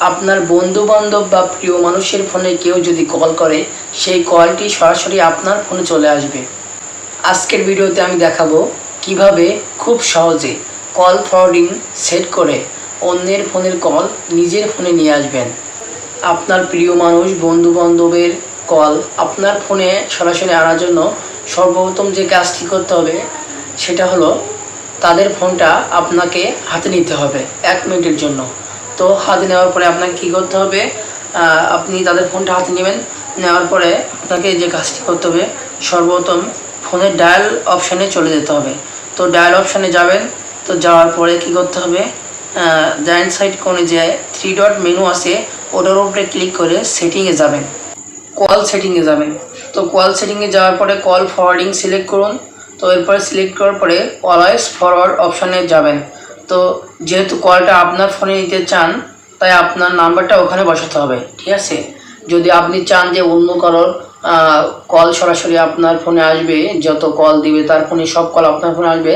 আপনার বন্ধু বান্ধব বা প্রিয় মানুষের ফোনে কেউ যদি কল করে, সেই কলটি সরাসরি আপনার ফোনে চলে আসবে। আজকের ভিডিওতে আমি দেখাবো কীভাবে খুব সহজে কল ফরওয়ার্ডিং সেট করে অন্যের ফোনের কল নিজের ফোনে নিয়ে আসবেন। আপনার প্রিয় মানুষ বন্ধু বান্ধবের কল আপনার ফোনে সরাসরি আনার জন্য সর্বপ্রথম যে কাজটি করতে হবে, সেটা হলো তাদের ফোনটা আপনাকে হাতে নিতে হবে এক মিনিটের জন্য। তো হাতে নেওয়ার পরে আপনাকে কী করতে হবে? আপনি তাদের ফোনটা হাতে নেবেন। নেওয়ার পরে আপনাকে যে কাজটি করতে হবে, সর্বপ্রথম ফোনের ডায়াল অপশানে চলে যেতে হবে। তো ডায়াল অপশানে যাবেন, তো যাওয়ার পরে কী করতে হবে? ডাইন সাইড কোণে যে থ্রি ডট মেনু আছে, ওটার উপরে ক্লিক করে সেটিংয়ে যাবেন। কল সেটিংয়ে যাবেন। তো কল সেটিংয়ে যাওয়ার পরে কল ফরওয়ার্ডিং সিলেক্ট করুন। তো এরপরে সিলেক্ট করার পরে অলওয়েজ ফরওয়ার্ড অপশানে যাবেন। তো যেহেতু কলটা আপনার ফোনে নিতে চান, তাই আপনার নাম্বারটা ওখানে বসাতে হবে, ঠিক আছে? যদি আপনি চান যে অন্য কারোর কল সরাসরি আপনার ফোনে আসবে, যত কল দিবে তার ফোনে সব কল আপনার ফোনে আসবে,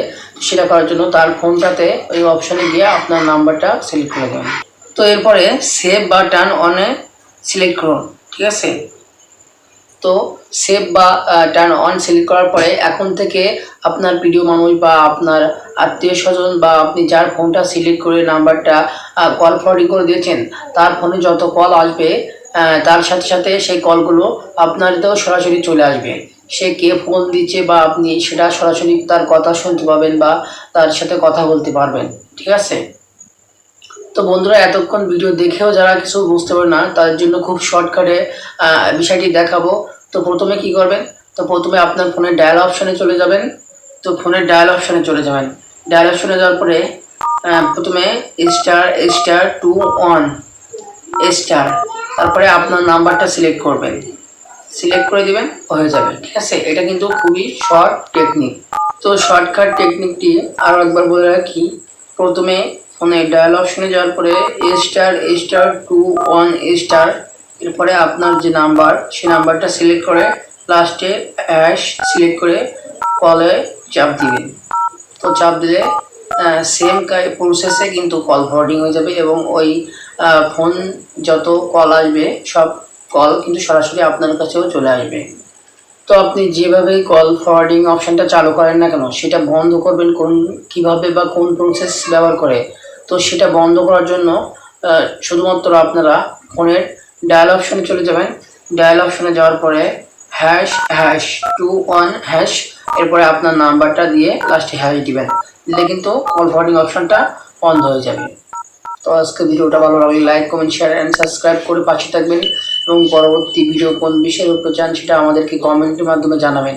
সেটা করার জন্য তার ফোনটাতে ওই অপশানে গিয়ে আপনার নাম্বারটা সিলেক্ট করে দেবেন। তো এরপরে সেভ বা টার্ন অনে সিলেক্ট করুন, ঠিক আছে? তো সেভ বা টার্ন অন সিলেক্ট করার পরে এখন থেকে আপনার প্রিয় মানুষ বা আপনার আত্মীয় স্বজন বা আপনি যার ফোনটা সিলেক্ট করে নাম্বারটা কল ফরওয়ার্ডিং করে দিয়েছেন, তার ফোনে যত কল আসবে তার সাথে সাথে সেই কলগুলো আপনারতেও সরাসরি চলে আসবে। সে কে ফোন দিচ্ছে বা আপনি সেটা সরাসরি তার কথা শুনতে পাবেন বা তার সাথে কথা বলতে পারবেন, ঠিক আছে? তো বন্ধুরা, এতক্ষণ ভিডিও দেখেও যারা কিছু বুঝতে পারে না, তাদের জন্য খুব শর্টকাটে বিষয়টি দেখাবো। তো প্রথমে কি করবেন? তো প্রথমে আপনার ফোনের ডায়াল অপশানে চলে যাবেন। তো ফোনের ডায়াল অপশানে চলে যাবেন। ডায়াল অপশানে যাওয়ার পরে প্রথমে star star two one star তারপরে আপনার নাম্বারটা সিলেক্ট করবেন। সিলেক্ট করে দিবেন, হয়ে যাবে, ঠিক আছে? এটা কিন্তু খুবই শর্ট টেকনিক তো শর্টকাট টেকনিকটি আরও একবার বলে রাখি। প্রথমে ফোনে ডায়াল অপশনে যাওয়ার পরে এ star star two one star এরপরে আপনার যে নাম্বার সেই নাম্বারটা সিলেক্ট করে লাস্টে অ্যাশ সিলেক্ট করে কলে চাপ দিবেন। তো চাপ দিলে সেম প্রসেসে কিন্তু কল ফরওয়ার্ডিং হয়ে যাবে এবং ওই ফোন যত কল আসবে, সব কল কিন্তু সরাসরি আপনার কাছেও চলে আসবে। তো আপনি যেভাবে কল ফরওয়ার্ডিং অপশানটা চালু করেন না কেন, সেটা বন্ধ করবেন কোন কীভাবে বা কোন প্রসেস ব্যবহার করে তো সেটা বন্ধ করার জন্য শুধুমাত্র আপনারা ফোনের ডায়াল অপশানে চলে যাবেন। ডায়াল অপশানে যাওয়ার পরে hash hash two one hash এরপরে আপনার নাম্বারটা দিয়ে লাস্টে হ্যাশ দিবেন। দিলে কিন্তু কল ফরওয়ার্ডিং অপশানটা বন্ধ হয়ে যাবে। তো আজকে ভিডিওটা ভালো লাগলে like comment share and subscribe করে পাশে থাকবেন এবং পরবর্তী ভিডিও কোন বিষয়ের উপর চান সেটা আমাদেরকে কমেন্টের মাধ্যমে জানাবেন।